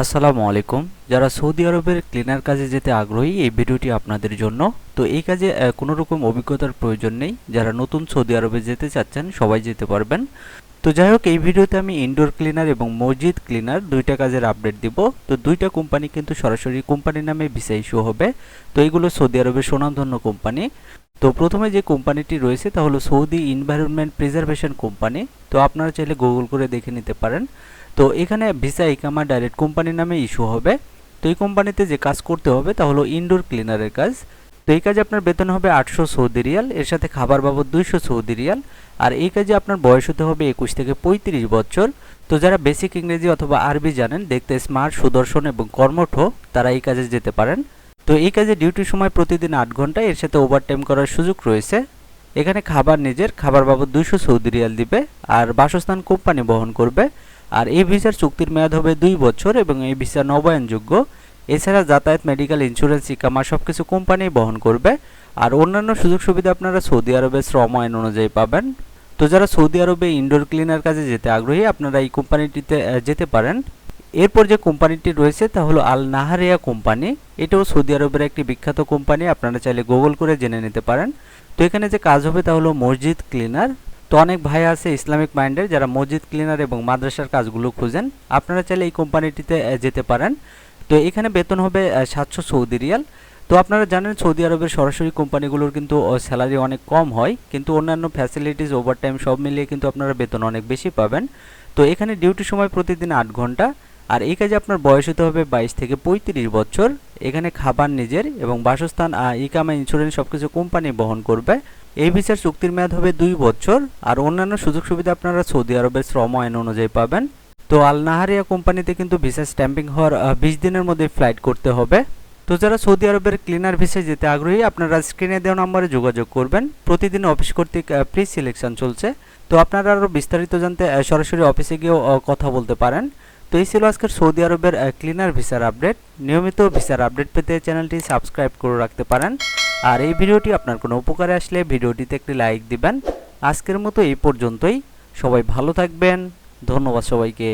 আসসালামু আলাইকুম। যারা সৌদি আরবের ক্লিনার কাজে যেতে আগ্রহী, এই ভিডিওটি আপনাদের জন্য। তো এই কাজে কোনো রকম অভিজ্ঞতার প্রয়োজন নেই। যারা নতুন সৌদি আরবে যেতে চাচ্ছেন, সবাই যেতে পারবেন। তো যাই হোক এই ভিডিওতে আমি ইনডোর ক্লিনার এবং মসজিদ ক্লিনার দুইটা কাজের আপডেট দিব। তো দুইটা কোম্পানি কিন্তু সরাসরি কোম্পানির নামে ভিসা ইস্যু হবে। তো এইগুলো সৌদি আরবের সুনামধন্য কোম্পানি তো প্রথমে যে কোম্পানিটি রয়েছে তা হলো সৌদি এনভায়রনমেন্ট প্রিজার্ভেশন কোম্পানি তো আপনারা চাইলে গুগল করে দেখে নিতে পারেন। তো এখানে ভিসা ইকামা ডাইরেক্ট কোম্পানির নামে ইস্যু হবে। তো এই কোম্পানিতে যে কাজ করতে হবে তা হলো ইনডোর ক্লিনারের কাজ। তো এই কাজে আপনার বেতন হবে আটশো সৌদি রিয়াল, এর সাথে খাবার বাবদ দুইশো সৌদি রিয়াল, আর এই কাজে আপনার বয়স হতে হবে একুশ থেকে পঁয়ত্রিশ বছর। তো যারা বেসিক ইংরেজি অথবা আরবি জানেন, দেখতে স্মার্ট, সুদর্শন এবং কর্মঠ, তারা এই কাজে যেতে পারেন। তো এই কাজে ডিউটির সময় প্রতিদিন আট ঘণ্টা, এর সাথে ওভারটাইম করার সুযোগ রয়েছে। এখানে খাবার নিজের, খাবার বাবদ দুইশো সৌদি রিয়াল দিবে, আর বাসস্থান কোম্পানি বহন করবে। আর এই ভিসার চুক্তির মেয়াদ হবে দুই বছর এবং এই ভিসা নবায়নযোগ্য। এছাড়া যাতায়াত মেডিকেল ইন্স্যুরেন্স ইকামা সব কিছু কোম্পানি বহন করবে। আর অন্যান্য সুযোগ সুবিধা আপনারা সৌদি আরবের শ্রম আইন অনুযায়ী পাবেন। তো যারা সৌদি আরবে ইনডোর ক্লিনার কাজে যেতে আগ্রহী, আপনারা এই কোম্পানিটিতে যেতে পারেন। এরপর যে কোম্পানিটি রয়েছে, তা হলো আল নাহারিয়া কোম্পানি এটাও সৌদি আরবের একটি বিখ্যাত কোম্পানি আপনারা চাইলে গুগল করে জেনে নিতে পারেন। তো এখানে যে কাজ হবে, তা হলো মসজিদ ক্লিনার তো অনেক ভাই আছে ইসলামিক মাইন্ডের, যারা মসজিদ ক্লিনার এবং মাদ্রাসার কাজগুলো খুঁজেন। আপনারা চাইলে এই কোম্পানিটিতে যেতে পারেন। তো এখানে বেতন হবে সাতশো সৌদি রিয়াল। তো আপনারা জানেন, সৌদি আরবের সরাসরি কোম্পানিগুলোর কিন্তু স্যালারি অনেক কম হয়, কিন্তু অন্যান্য ফ্যাসিলিটিস ওভারটাইম সব মিলিয়ে কিন্তু আপনারা বেতন অনেক বেশি পাবেন। তো এখানে ডিউটি সময় প্রতিদিন আট ঘণ্টা, আর এই কাজে আপনার বয়স হতে হবে বাইশ থেকে পঁয়ত্রিশ বছর। এখানে খাবার নিজের এবং বাসস্থান ইকামা ইন্স্যুরেন্স সব কিছু কোম্পানি বহন করবে। এই ভিসার চুক্তির মেয়াদ হবে দুই বছর, আর অন্যান্য সুযোগ সুবিধা আপনারা সৌদি আরবের শ্রম আইন অনুযায়ী পাবেন। তো আল নাহারিয়া কোম্পানিতে কিন্তু ভিসা স্ট্যাম্পিং হওয়ার বিশ দিনের মধ্যে ফ্লাইট করতে হবে। তো যারা সৌদি আরবের ক্লিনার ভিসায় যেতে আগ্রহী, আপনারা স্ক্রিনে দেওয়া নম্বরে যোগাযোগ করবেন। প্রতিদিন অফিস কর্তৃক প্রি সিলেকশন চলছে। তো আপনারা আরও বিস্তারিত জানতে সরাসরি অফিসে গিয়েও কথা বলতে পারেন। তো এই ছিল আজকের সৌদি আরবের ক্লিনার ভিসার আপডেট। নিয়মিত ভিসার আপডেট পেতে চ্যানেলটি সাবস্ক্রাইব করে রাখতে পারেন। আর এই ভিডিওটি আপনার কোনো উপকারে আসলে ভিডিওটিতে একটি লাইক দিবেন। আজকের মতো এই পর্যন্তই। সবাই ভালো থাকবেন। ধন্যবাদ সবাইকে।